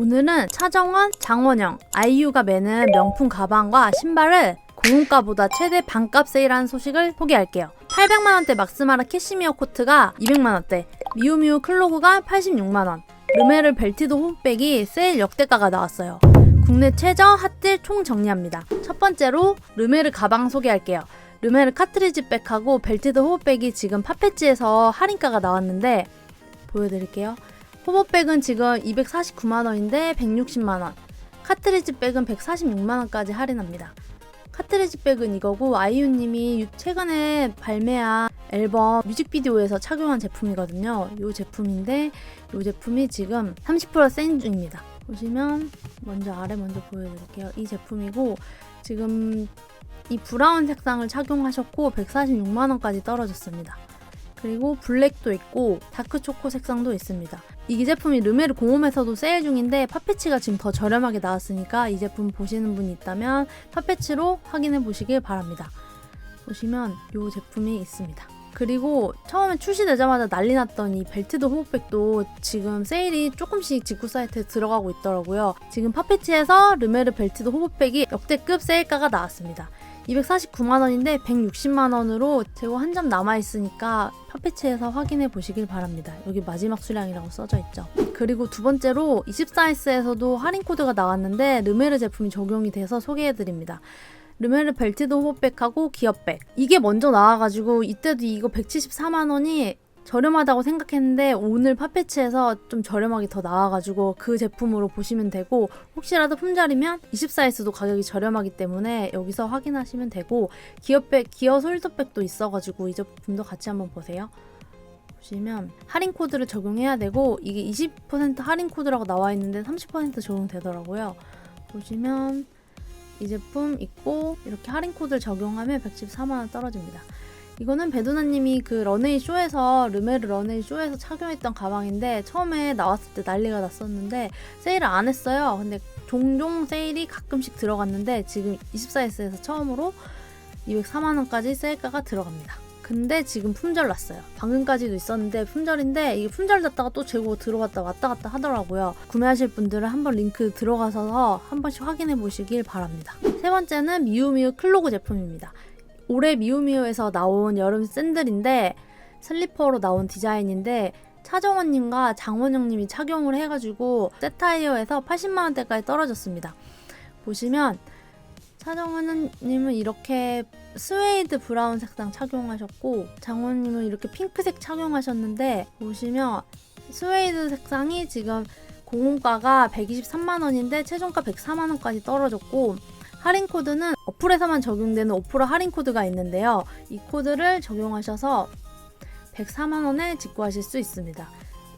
오늘은 차정원, 장원영, 아이유가 매는 명품 가방과 신발을 공원가보다 최대 반값 세일한 소식을 소개할게요. 800만원대 막스마라 캐시미어 코트가 200만원대, 미우미우 클로그가 86만원, 르메르 벨티도 호백이 세일 역대가가 나왔어요. 국내 최저 핫딜 총 정리합니다. 첫 번째로 르메르 가방 소개할게요. 르메르 카트리지 백하고 벨티드 호흡백이 지금 파페치에서 할인가가 나왔는데 보여드릴게요. 호흡백은 지금 249만원인데 160만원 카트리지 백은 146만원까지 할인합니다. 카트리지 백은 이거고 아이유님이 최근에 발매한 앨범 뮤직비디오에서 착용한 제품이거든요. 이 제품인데 이 제품이 지금 30% 세일 중입니다. 보시면 먼저 아래 먼저 보여드릴게요. 이 제품이고 지금 이 브라운 색상을 착용하셨고 146만 원까지 떨어졌습니다. 그리고 블랙도 있고 다크 초코 색상도 있습니다. 이 제품이 르메르 공홈에서도 세일 중인데 파페치가 지금 더 저렴하게 나왔으니까 이 제품 보시는 분이 있다면 파페치로 확인해 보시길 바랍니다. 보시면 이 제품이 있습니다. 그리고 처음에 출시되자마자 난리 났던 이 벨트드 호흡백도 지금 세일이 조금씩 직구 사이트에 들어가고 있더라고요. 지금 파페치에서 르메르 벨트드 호흡백이 역대급 세일가가 나왔습니다. 249만원인데 160만원으로 재고 한 점 남아있으니까 파페치에서 확인해 보시길 바랍니다. 여기 마지막 수량이라고 써져 있죠. 그리고 두 번째로 24S에서도 할인 코드가 나왔는데 르메르 제품이 적용이 돼서 소개해 드립니다. 르메르 벨티드 호흡백하고 기업백 이게 먼저 나와가지고 이때도 이거 174만 원이 저렴하다고 생각했는데 오늘 파페치에서 좀 저렴하게 더 나와가지고 그 제품으로 보시면 되고 혹시라도 품절이면 24S도 가격이 저렴하기 때문에 여기서 확인하시면 되고 기어백, 기어 솔더백도 있어가지고 이 제품도 같이 한번 보세요. 보시면 할인 코드를 적용해야 되고 이게 20% 할인 코드라고 나와 있는데 30% 적용되더라고요. 보시면 이 제품 있고 이렇게 할인 코드를 적용하면 114만 원 떨어집니다. 이거는 배두나님이 그 런웨이 쇼에서 르메르 런웨이 쇼에서 착용했던 가방인데 처음에 나왔을 때 난리가 났었는데 세일을 안 했어요. 근데 종종 세일이 가끔씩 들어갔는데 지금 24S에서 처음으로 204만 원까지 세일가가 들어갑니다. 근데 지금 품절 났어요. 방금까지도 있었는데 품절인데 이게 품절 났다가 또 재고 들어갔다 왔다 갔다 하더라고요. 구매하실 분들은 한번 링크 들어가서 한 번씩 확인해 보시길 바랍니다. 세 번째는 미우미우 클로그 제품입니다. 올해 미우미우에서 나온 여름 샌들인데 슬리퍼로 나온 디자인인데 차정원님과 장원영님이 착용을 해가지고 세타이어에서 80만원대까지 떨어졌습니다. 보시면 차정원님은 이렇게 스웨이드 브라운 색상 착용하셨고 장원님은 이렇게 핑크색 착용하셨는데 보시면 스웨이드 색상이 지금 공홈가가 123만원인데 최종가 104만원까지 떨어졌고 할인 코드는 어플에서만 적용되는 5% 할인 코드가 있는데요. 이 코드를 적용하셔서 104만 원에 직구하실 수 있습니다.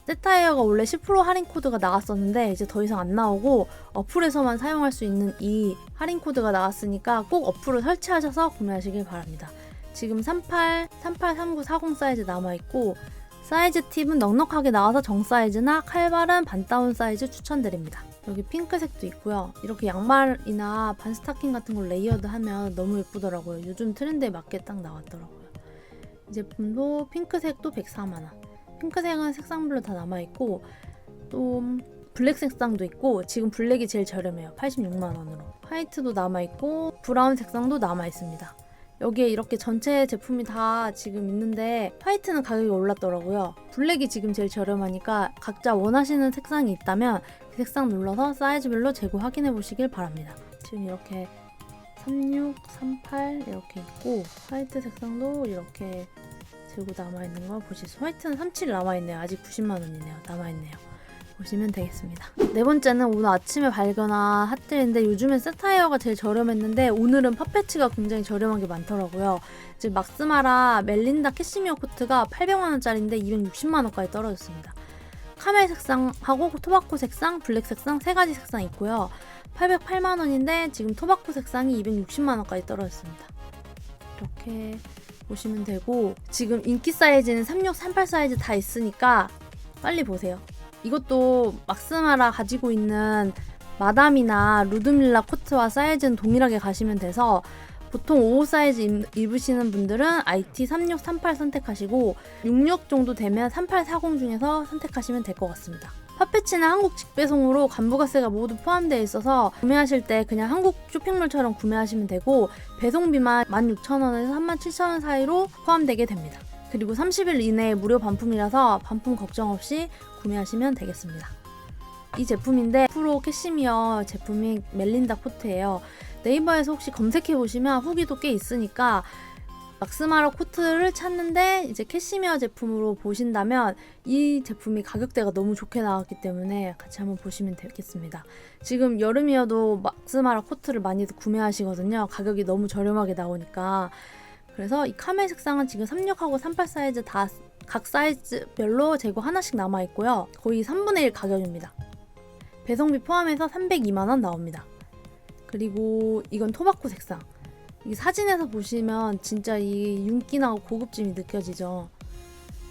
세타이어가 원래 10% 할인 코드가 나왔었는데 이제 더 이상 안 나오고 어플에서만 사용할 수 있는 이 할인 코드가 나왔으니까 꼭 어플을 설치하셔서 구매하시길 바랍니다. 지금 38, 38, 39, 40 사이즈 남아있고 사이즈 팁은 넉넉하게 나와서 정 사이즈나 칼발은 반다운 사이즈 추천드립니다. 여기 핑크색도 있고요. 이렇게 양말이나 반 스타킹 같은 걸 레이어드 하면 너무 예쁘더라고요. 요즘 트렌드에 맞게 딱 나왔더라고요. 이 제품도 핑크색도 104만원. 핑크색은 색상별로 다 남아있고, 또 블랙 색상도 있고, 지금 블랙이 제일 저렴해요. 86만원으로. 화이트도 남아있고, 브라운 색상도 남아있습니다. 여기에 이렇게 전체 제품이 다 지금 있는데 화이트는 가격이 올랐더라고요. 블랙이 지금 제일 저렴하니까 각자 원하시는 색상이 있다면 그 색상 눌러서 사이즈별로 재고 확인해 보시길 바랍니다. 지금 이렇게 36, 38 이렇게 있고 화이트 색상도 이렇게 재고 남아있는 거 보실 수 화이트는 37 남아있네요. 아직 90만원이네요. 남아있네요. 보시면 되겠습니다. 네 번째는 오늘 아침에 발견한 핫들인데 요즘엔 세타이어가 제일 저렴했는데 오늘은 파페치가 굉장히 저렴하게 많더라고요. 지금 막스마라 멜린다 캐시미어 코트가 800만원짜리인데 260만원까지 떨어졌습니다. 카멜 색상하고 토바코 색상, 블랙 색상 세 가지 색상 있고요. 808만원인데 지금 토바코 색상이 260만원까지 떨어졌습니다. 이렇게 보시면 되고 지금 인기 사이즈는 36, 38 사이즈 다 있으니까 빨리 보세요. 이것도 막스마라 가지고 있는 마담이나 루드밀라 코트와 사이즈는 동일하게 가시면 돼서 보통 55 사이즈 입- 입으시는 분들은 IT 3638 선택하시고 66 정도 되면 3840 중에서 선택하시면 될 것 같습니다. 팥패치는 한국 직배송으로 간부가세가 모두 포함되어 있어서 구매하실 때 그냥 한국 쇼핑몰처럼 구매하시면 되고 배송비만 16,000원에서 37,000원 사이로 포함되게 됩니다. 그리고 30일 이내에 무료 반품이라서 반품 걱정 없이 구매하시면 되겠습니다. 이 제품인데 프로 캐시미어 제품이 멜린다 코트예요. 네이버에서 혹시 검색해 보시면 후기도 꽤 있으니까 막스마라 코트를 찾는데 이제 캐시미어 제품으로 보신다면 이 제품이 가격대가 너무 좋게 나왔기 때문에 같이 한번 보시면 되겠습니다. 지금 여름이어도 막스마라 코트를 많이들 구매하시거든요. 가격이 너무 저렴하게 나오니까. 그래서 이 카멜 색상은 지금 36하고 38 사이즈 다 각 사이즈별로 재고 하나씩 남아 있고요. 거의 3분의 1 가격입니다. 배송비 포함해서 302만 원 나옵니다. 그리고 이건 토마코 색상. 이 사진에서 보시면 진짜 이 윤기나고 고급짐이 느껴지죠.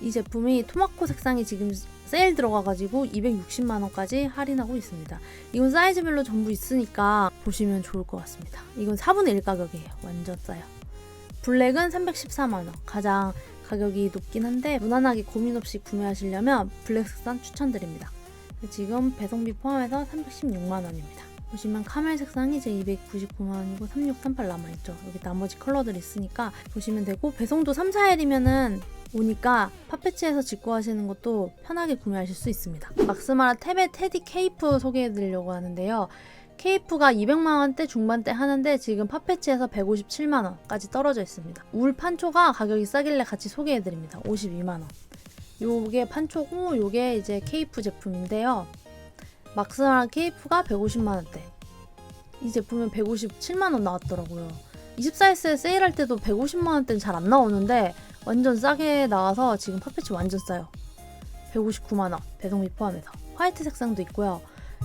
이 제품이 토마코 색상이 지금 세일 들어가가지고 260만 원까지 할인하고 있습니다. 이건 사이즈별로 전부 있으니까 보시면 좋을 것 같습니다. 이건 4분의 1 가격이에요. 완전 싸요. 블랙은 314만 원. 가장 가격이 높긴 한데 무난하게 고민 없이 구매하시려면 블랙 색상 추천드립니다. 지금 배송비 포함해서 316만 원입니다. 보시면 카멜 색상이 제 299만 원이고 3638 남아있죠. 여기 나머지 컬러들 있으니까 보시면 되고 배송도 3, 4일이면은 오니까 팝패치에서 직구하시는 것도 편하게 구매하실 수 있습니다. 막스마라 탭의 테디 케이프 소개해드리려고 하는데요. 케이프가 200만 원대 중반대 하는데 지금 팝패치에서 157만 원까지 떨어져 있습니다. 울 판초가 가격이 싸길래 같이 소개해드립니다. 52만 원. 요게 판초고 요게 이제 케이프 제품인데요. 막스마라 케이프가 150만 원대. 이 제품은 157만 원 나왔더라고요. 24S 세일할 때도 150만 원대는 잘 안 나오는데 완전 싸게 나와서 지금 팝패치 완전 싸요. 159만 원 배송비 포함해서 화이트 색상도 있고요.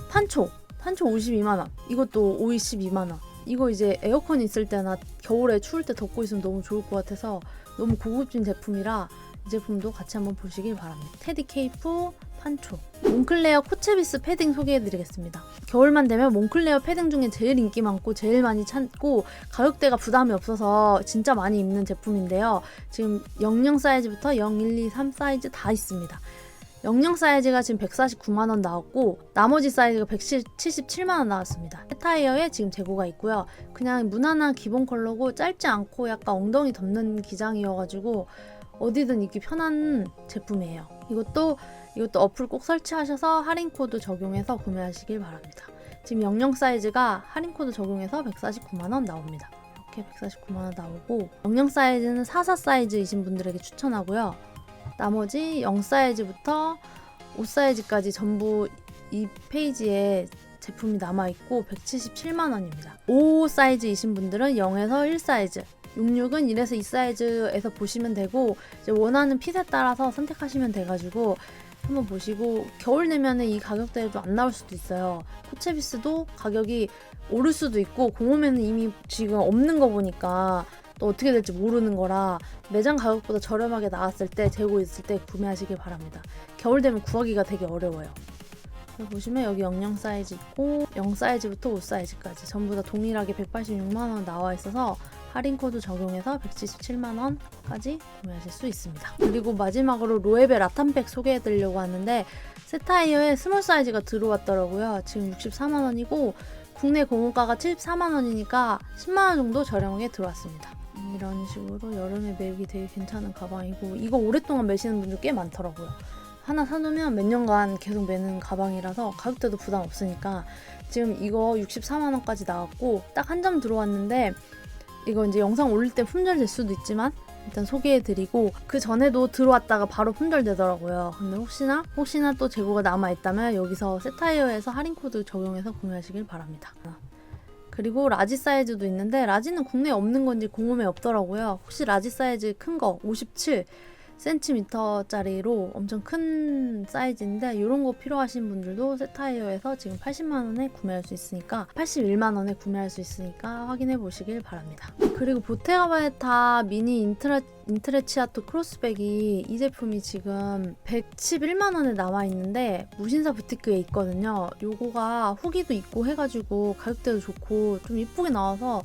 판초 판초 52만 원. 이것도 52만 원. 이거 이제 에어컨 있을 때나 겨울에 추울 때 덮고 있으면 너무 좋을 것 같아서 너무 고급진 제품이라 이 제품도 같이 한번 보시길 바랍니다. 테디 케이프 판초 몽클레어 코체비스 패딩 소개해드리겠습니다. 겨울만 되면 몽클레어 패딩 중에 제일 인기 많고 제일 많이 찾고 가격대가 부담이 없어서 진짜 많이 입는 제품인데요. 지금 00 사이즈부터 0, 1, 2, 3 사이즈 다 있습니다. 00 사이즈가 지금 149만원 나왔고 나머지 사이즈가 177만원 나왔습니다. 타이어에 지금 재고가 있고요. 그냥 무난한 기본 컬러고 짧지 않고 약간 엉덩이 덮는 기장이어가지고 어디든 입기 편한 제품이에요. 이것도 이것도 어플 꼭 설치하셔서 할인 코드 적용해서 구매하시길 바랍니다. 지금 00 사이즈가 할인 코드 적용해서 149만 원 나옵니다. 이렇게 149만 원 나오고 00 사이즈는 44 사이즈이신 분들에게 추천하고요. 나머지 0 사이즈부터 5 사이즈까지 전부 이 페이지에 제품이 남아있고 177만 원입니다. 5 사이즈이신 분들은 0에서 1 사이즈, 66은 1에서 2 사이즈에서 보시면 되고 원하는 핏에 따라서 선택하시면 돼가지고 한번 보시고 겨울 내면은 이 가격대에도 안 나올 수도 있어요. 코체비스도 가격이 오를 수도 있고 공홈에는 이미 지금 없는 거 보니까 또 어떻게 될지 모르는 거라 매장 가격보다 저렴하게 나왔을 때 재고 있을 때 구매하시길 바랍니다. 겨울 되면 구하기가 되게 어려워요. 보시면 여기 00 사이즈 있고 0 사이즈부터 5 사이즈까지 전부 다 동일하게 186만 원 나와 있어서 할인 코드 적용해서 177만 원까지 구매하실 수 있습니다. 그리고 마지막으로 로에베 라탄백 소개해드리려고 하는데 세타이어에 스몰 사이즈가 들어왔더라고요. 지금 64만 원이고 국내 공호가가 74만 원이니까 10만 원 정도 저렴하게 들어왔습니다. 이런 식으로 여름에 매기 되게 괜찮은 가방이고 이거 오랫동안 매시는 분들 꽤 많더라고요. 하나 사놓으면 몇 년간 계속 매는 가방이라서 가격대도 부담 없으니까 지금 이거 64만 원까지 나왔고 딱 한 점 들어왔는데 이거 이제 영상 올릴 때 품절될 수도 있지만 일단 소개해드리고 그 전에도 들어왔다가 바로 품절되더라고요. 근데 혹시나 혹시나 또 재고가 남아 있다면 여기서 세타이어에서 할인 코드 적용해서 구매하시길 바랍니다. 그리고 라지 사이즈도 있는데 라지는 국내에 없는 건지 공홈에 없더라고요. 혹시 라지 사이즈 큰 거 57 cm짜리로 엄청 큰 사이즈인데 이런 거 필요하신 분들도 세타이어에서 지금 80만 원에 구매할 수 있으니까 81만 원에 구매할 수 있으니까 확인해 보시길 바랍니다. 그리고 보테가 바에타 미니 인트라 인트레치아토 크로스백이 이 제품이 지금 111만 원에 나와 있는데 무신사 부티크에 있거든요. 요거가 후기도 있고 해가지고 가격대도 좋고 좀 이쁘게 나와서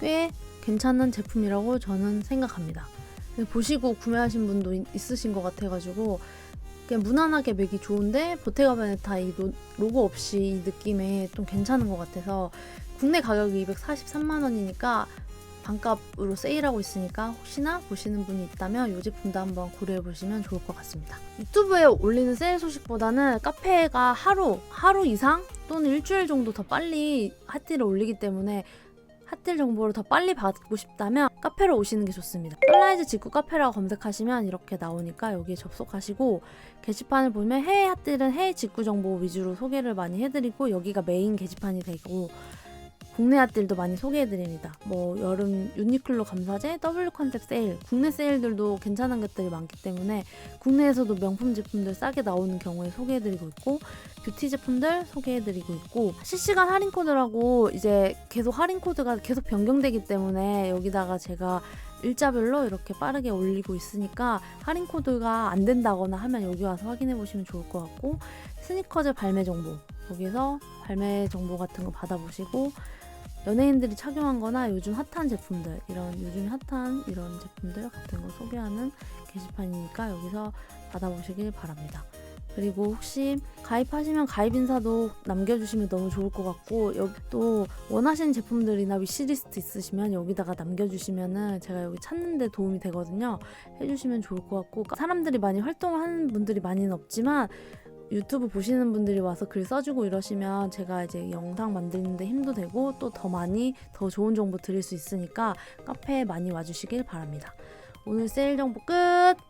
꽤 괜찮은 제품이라고 저는 생각합니다. 보시고 구매하신 분도 있- 있으신 것 같아가지고 그냥 무난하게 매기 좋은데 보테가 베네타 이 로- 로고 없이 이 느낌에 좀 괜찮은 것 같아서 국내 가격이 243만 원이니까 반값으로 세일하고 있으니까 혹시나 보시는 분이 있다면 이 제품도 한번 고려해 보시면 좋을 것 같습니다. 유튜브에 올리는 세일 소식보다는 카페가 하루 하루 이상 또는 일주일 정도 더 빨리 핫딜을 올리기 때문에 핫딜 정보를 더 빨리 받고 싶다면 카페로 오시는 게 좋습니다. 플라이즈 직구 카페라고 검색하시면 이렇게 나오니까 여기에 접속하시고 게시판을 보면 해외 핫딜은 해외 직구 정보 위주로 소개를 많이 해드리고 여기가 메인 게시판이 되고 국내 핫딜도 많이 소개해드립니다. 뭐 여름 유니클로 감사제, W 컨셉 세일, 국내 세일들도 괜찮은 것들이 많기 때문에 국내에서도 명품 제품들 싸게 나오는 경우에 소개해드리고 있고 뷰티 제품들 소개해드리고 있고 실시간 할인 코드라고 이제 계속 할인 코드가 계속 변경되기 때문에 여기다가 제가 일자별로 이렇게 빠르게 올리고 있으니까 할인 코드가 안 된다거나 하면 여기 와서 확인해 보시면 좋을 것 같고 스니커즈 발매 정보 여기서 발매 정보 같은 거 받아보시고 연예인들이 착용한 거나 요즘 핫한 제품들 이런 요즘 핫한 이런 제품들 같은 거 소개하는 게시판이니까 여기서 받아보시길 바랍니다. 그리고 혹시 가입하시면 가입 인사도 남겨주시면 너무 좋을 것 같고 여기 또 원하시는 제품들이나 위시리스트 있으시면 여기다가 남겨주시면은 제가 여기 찾는데 도움이 되거든요. 해주시면 좋을 것 같고 사람들이 많이 활동을 하는 분들이 많이는 없지만 유튜브 보시는 분들이 와서 글 써주고 이러시면 제가 이제 영상 만드는데 힘도 되고 또 더 많이 더 좋은 정보 드릴 수 있으니까 카페에 많이 와주시길 바랍니다. 오늘 세일 정보 끝!